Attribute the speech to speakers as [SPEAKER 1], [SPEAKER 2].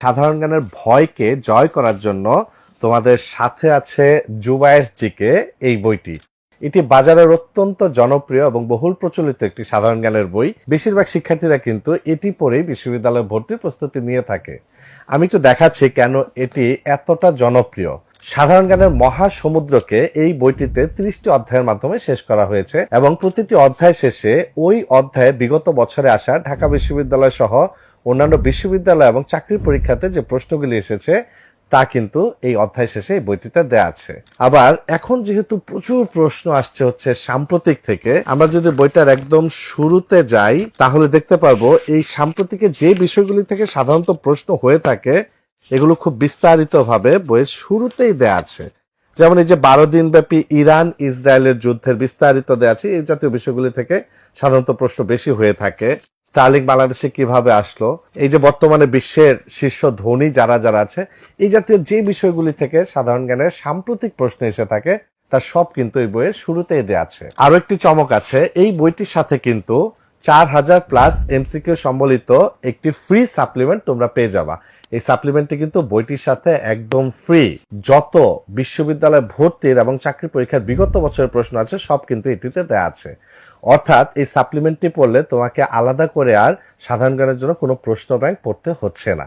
[SPEAKER 1] সাধারণ জ্ঞানের ভয়কে জয় করার জন্য তোমাদের সাথে আছে জুবায়েস জিকে এই বইটি। এটি বাজারের অত্যন্ত জনপ্রিয় এবং বহুল প্রচলিত একটি সাধারণ জ্ঞানের বই। বেশিরভাগ শিক্ষার্থীরা কিন্তু এটি পড়েই বিশ্ববিদ্যালয়ে ভর্তির প্রস্তুতি নিয়ে থাকে। আমি একটু দেখাচ্ছি কেন এটি এতটা জনপ্রিয়। সাধারণ জ্ঞানের মহাসমুদ্রকে এই বইটিতে ত্রিশটি অধ্যায়ের মাধ্যমে শেষ করা হয়েছে এবং প্রতিটি অধ্যায় শেষে ওই অধ্যায়ে বিগত বছরে আসা ঢাকা বিশ্ববিদ্যালয় সহ অন্যান্য বিশ্ববিদ্যালয় এবং চাকরির পরীক্ষাতে যে প্রশ্নগুলি এসেছে, তা কিন্তু এই অধ্যায় শেষে এই বইটিতে দেয়া আছে। আবার এখন যেহেতু প্রচুর প্রশ্ন আসছে হচ্ছে সাম্প্রতিক থেকে, আমরা যদি বইটার একদম শুরুতে যাই, তাহলে দেখতে পারব এই সাম্প্রতিকের যে বিষয়গুলি থেকে সাধারণত প্রশ্ন হয়ে থাকে, এগুলো খুব বিস্তারিত ভাবে বইয়ের শুরুতেই দেয়া আছে। যেমন এই যে বারো দিন ব্যাপী ইরান ইসরায়েলের যুদ্ধের বিস্তারিত দেয়া আছে, এই জাতীয় বিষয়গুলি থেকে সাধারণত প্রশ্ন বেশি হয়ে থাকে। স্টার্লিং বাংলাদেশে কীভাবে আসলো? এই যে বর্তমানে বিশ্বের শীর্ষ ধনী যারা যারা আছে, এই জাতীয় যে বিষয়গুলি থেকে সাধারণ জ্ঞানের সাম্প্রতিক প্রশ্ন এসে থাকে তার সব কিন্তু এই বইয়ের শুরুতেই দেয়া আছে। আরও একটি চমক আছে, এই বইটির সাথে কিন্তু চার হাজার প্লাস এমসিকিউ সম্বলিত একটি ফ্রি সাপ্লিমেন্ট তোমরা পেয়ে যাবা। এই সাপ্লিমেন্টটি কিন্তু বইটির সাথে একদম ফ্রি যত বিশ্ববিদ্যালয় ভর্তির এবং চাকরি পরীক্ষার বিগত বছরের প্রশ্ন আছে, সব কিন্তু এটিতে দেওয়া আছে। অর্থাৎ এই সাপ্লিমেন্টটি পড়লে তোমাকে আলাদা করে আর সাধারণ জ্ঞানের জন্য কোনো প্রশ্ন ব্যাংক পড়তে হচ্ছে না।